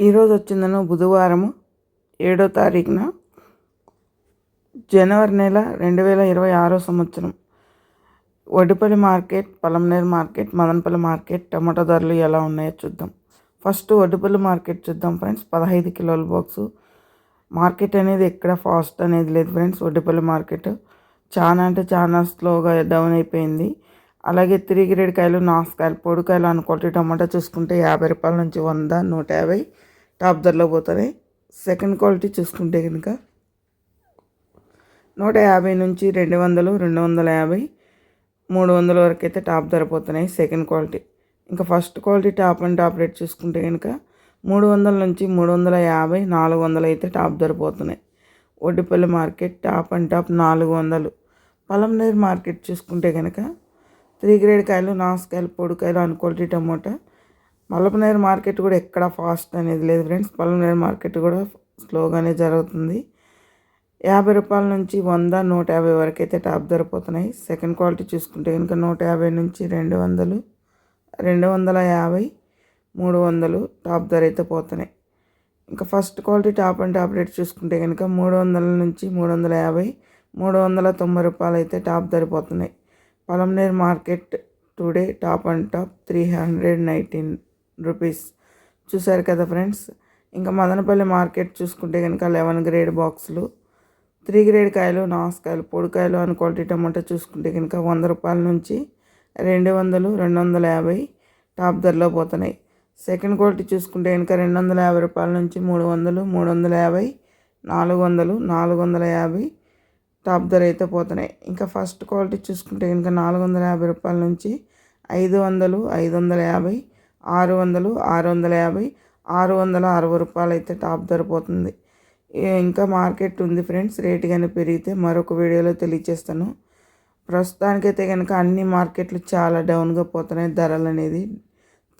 ఈరోజు వచ్చిందను బుధవారము ఏడో తారీఖున జనవరి నెల రెండు వేల ఇరవై ఆరో సంవత్సరం. Vadipalli market Palamaner market Madanapalle market tomato ధరలు ఎలా ఉన్నాయో చూద్దాం. ఫస్ట్ వడిపల్లి మార్కెట్ చూద్దాం ఫ్రెండ్స్. పదహైదు కిలోల బాక్సు. మార్కెట్ అనేది ఎక్కడ ఫాస్ట్ అనేది లేదు ఫ్రెండ్స్. వడ్డిపల్లి మార్కెట్ చాలా అంటే చాలా స్లోగా డౌన్ అయిపోయింది. అలాగే త్రీ కాయలు నాసుకాయలు పొడికాయలు అనుకోటి టమాటా చూసుకుంటే యాభై రూపాయల నుంచి వంద నూట యాభై టాప్ ధరలో పోతుంది సెకండ్ క్వాలిటీ చూసుకుంటే కనుక నూట యాభై నుంచి రెండు వందలు రెండు వందల యాభై మూడు వందల వరకు అయితే టాప్ ధర పోతున్నాయి సెకండ్ క్వాలిటీ. ఇంకా first quality top and top rate చూసుకుంటే కనుక మూడు వందల నుంచి మూడు వందల యాభై నాలుగు వందలు అయితే టాప్ ధర పోతున్నాయి. Oddipalli market top and top నాలుగు వందలు. పలంనేరు మార్కెట్ చూసుకుంటే కనుక త్రీ గ్రేడ్ కాయలు నాసుకాయలు పొడికాయలు అన్క్వాలిటీ టమోటా. మల్లపనేరు మార్కెట్ కూడా ఎక్కడ ఫాస్ట్ అనేది లేదు ఫ్రెండ్స్. మల్లపనేరు మార్కెట్ కూడా స్లోగానే జరుగుతుంది. యాభై రూపాయల నుంచి వంద నూట యాభై వరకు అయితే టాప్ ధరపోతున్నాయి. సెకండ్ క్వాలిటీ చూసుకుంటే కనుక నూట యాభై నుంచి రెండు వందలు రెండు వందల యాభై మూడు వందలు టాప్ ధర అయితే పోతున్నాయి. ఇంకా first quality top and top rate చూసుకుంటే కనుక మూడు వందల నుంచి మూడు వందల యాభై మూడు వందల తొంభై రూపాయలు అయితే టాప్ ధర పోతున్నాయి. Palamaner market today top and top three hundred nineteen rupees. చూసారు కదా ఫ్రెండ్స్? ఇంకా మదనపల్లి మార్కెట్ చూసుకుంటే కనుక లెవెన్ గ్రేడ్ బాక్సులు త్రీ గ్రేడ్ కాయలు నాసుకాయలు పొడికాయలు అని క్వాలిటీ టమాటా చూసుకుంటే కనుక వంద రూపాయల నుంచి రెండు వందలు రెండు వందల యాభై టాప్ ధరలో పోతున్నాయి. సెకండ్ క్వాలిటీ చూసుకుంటే కనుక రెండు వందల యాభై రూపాయల నుంచి మూడు వందలు మూడు వందల యాభై నాలుగు వందలు నాలుగు వందల యాభై టాప్ ధర అయితే పోతున్నాయి. ఇంకా ఫస్ట్ క్వాలిటీ చూసుకుంటే కనుక నాలుగు వందల యాభై రూపాయల నుంచి ఐదు వందలు ఐదు వందల యాభై ఆరు వందలు ఆరు వందల యాభై ఆరు వందల అరవై రూపాయలు అయితే టాప్ ధర పోతుంది. ఇంకా మార్కెట్ ఉంది ఫ్రెండ్స్. రేట్ కానీ పెరిగితే మరొక వీడియోలో తెలియచేస్తాను ప్రస్తుతానికైతే కనుక అన్ని మార్కెట్లు చాలా డౌన్గా పోతున్నాయి. ధరలు అనేది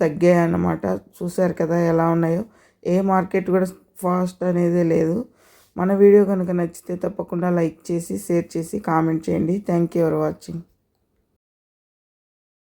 తగ్గాయి అన్నమాట. చూసారు కదా ఎలా ఉన్నాయో. ఏ మార్కెట్ కూడా ఫాస్ట్ అనేది లేదు. మన వీడియో కనుక నచ్చితే తప్పకుండా లైక్ చేసి షేర్ చేసి కామెంట్ చేయండి. Thank you for watching